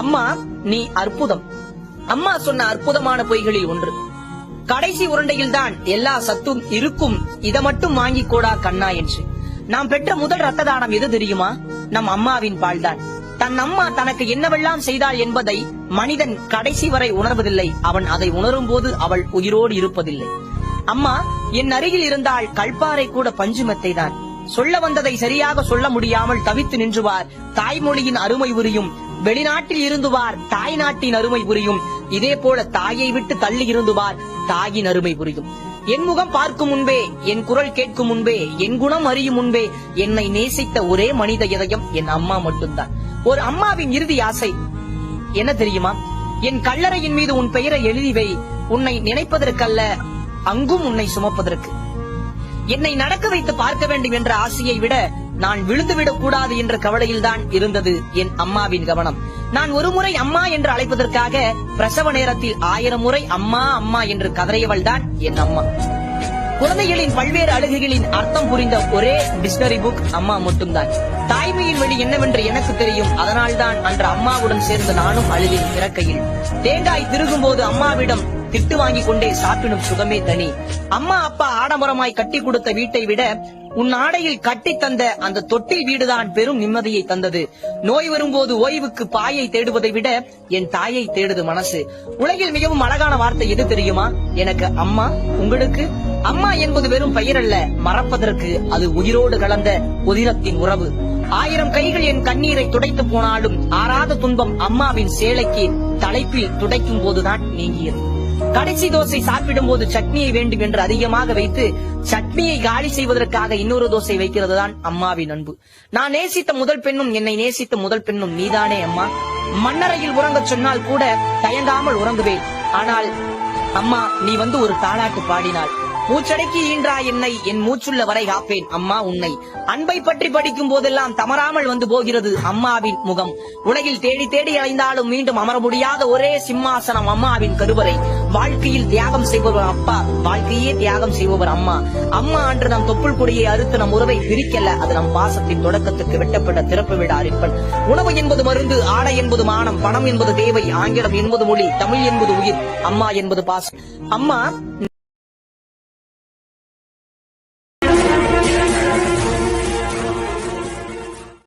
அம்மா நீ அற்புதம். அம்மா சொன்ன அற்புதமான பொய்களில் ஒன்று. கடைசி உருண்டையில் தான் எல்லா சத்தும் இருக்கும். இதை மட்டும் வாங்கி கூடா கண்ணா என்று. நாம் பெற்ற முதல் ரத்த தானம் எது தெரியுமா? நம் அம்மாவின் பால்தான். தன் அம்மா தனக்கு என்னவெல்லாம் செய்தாள் என்பதை மனிதன் கடைசி வரை உணர்வதில்லை. அவன் அதை உணரும் போது அவள் உயிரோடு இருப்பதில்லை. அம்மா என் அருகில் இருந்தால் கல்பாறை கூட பஞ்சுமெத்தை தான் சொல்ல வந்ததை சரியாக சொல்ல முடியாமல் தவித்து நின்றுவார். தாய்மொழியின் அருமை உரியும் வெளிநாட்டில் இருந்துவார். தாய் நாட்டின் அருமை புரியும். இதே போல தாயை விட்டு தள்ளி இருந்துவார். தாயின் அருமை புரியும். என் முகம் பார்க்கும் முன்பே என் குரல் கேட்கும் முன்பே என் குணம் அறியும் முன்பே என்னை நேசித்த ஒரே மனித இதயம் என் அம்மா மட்டும்தான். ஒரு அம்மாவின் இறுதி ஆசை என்ன தெரியுமா? என் கல்லறையின் மீது உன் பெயரை எழுதி வை. உன்னை நினைப்பதற்கல்ல அங்கும் உன்னை சுமப்பதற்கு. என்னை நடக்க வைத்து பார்க்க வேண்டும் என்ற ஆசையை விட நான் விழுந்துவிடக் கூடாது என்ற கவலையில்தான் இருந்தது என் அம்மாவின் கவனம். நான் ஒரு முறை அம்மா என்று அழைப்பதற்காக பிரசவ நேரத்தில் ஆயிரம் முறை அம்மா அம்மா என்று கதறியவள் தான் என் அம்மா. குழந்தைகளின் பல்வேறு அழுகைகளின் அர்த்தம் புரிந்த ஒரே டிக்ஷனரி புக் அம்மா மட்டும்தான். தாய்மையின் வழி என்னவென்று எனக்கு தெரியும். அதனால்தான் அன்று அம்மாவுடன் சேர்ந்து நானும் அழுதேன் இறக்கையில். தேங்காய் திருகும் போது அம்மாவிடம் திட்டு வாங்கி கொண்டே சாப்பிடும் சுகமே தனி. அம்மா அப்பா ஆடம்பரமாய் கட்டி கொடுத்த வீட்டை விட உன் ஆடையில் கட்டி தந்த அந்த தொட்டில் வீடுதான் பெரும் நிம்மதியை தந்தது. நோய் வரும்போது ஓய்வுக்கு பாயை தேடுவதை விட என் தாயை தேடுது மனசு. உலகில் மிகவும் அழகான வார்த்தை எது தெரியுமா? எனக்கு அம்மா உங்களுக்கு. அம்மா என்பது வெறும் பெயர் அல்ல மறப்பதற்கு அது உயிரோடு கலந்த உதிரத்தின் உறவு. ஆயிரம் கைகள் என் கண்ணீரை துடைத்து போனாலும் ஆறாத துன்பம் அம்மாவின் சேலைக்கு தலைப்பில் துடைக்கும் போதுதான் நீங்கியது. கடைசி தோசை சாப்பிடும் போது சட்னியை வேண்டும் என்று அதிகமாக வைத்து சட்னியை காலி செய்வதற்காக இன்னொரு தோசை வைக்கிறது தான் அம்மாவின் அன்பு. நான் நேசித்த முதல் பெண்ணும் என்னை நேசித்த முதல் பெண்ணும் நீதானே அம்மா. மண்ணறையில் உறங்கச் சொன்னால் கூட தயங்காமல் உறங்குவேன். ஆனால் அம்மா நீ வந்து ஒரு தாளாட்டு பாடினாள். மூச்சடக்கி ஈன்றா என்னை? என் மூச்சுள்ள வரை காப்பேன். அம்மா உன்னை. அன்பை பற்றி படிக்கும் போதெல்லாம் தமராமல் வந்து போகிறது அம்மாவின் முகம். உலகில் தேடி தேடி அலைந்தாலும் மீண்டும் அமர முடியாத ஒரே சிம்மாசனம் அம்மாவின் கருவறை. வாழ்க்கையில் தியாகம் செய்பவர் அப்பா. வாழ்க்கையே தியாகம் செய்பவர் அம்மா. அம்மா அன்று நம் தொப்புள் கொடியை அறுத்து நம் உறவை பிரிக்கல. அது நம் பாசத்தின் தொடக்கத்துக்கு வெட்டப்பட்ட திறப்பு விட அரிப்பன். உணவு என்பது மருந்து ஆடை என்பது மானம் பணம் என்பது தேவை ஆங்கிலம் என்பது மொழி தமிழ் என்பது உயிர் அம்மா என்பது பாசம். அம்மா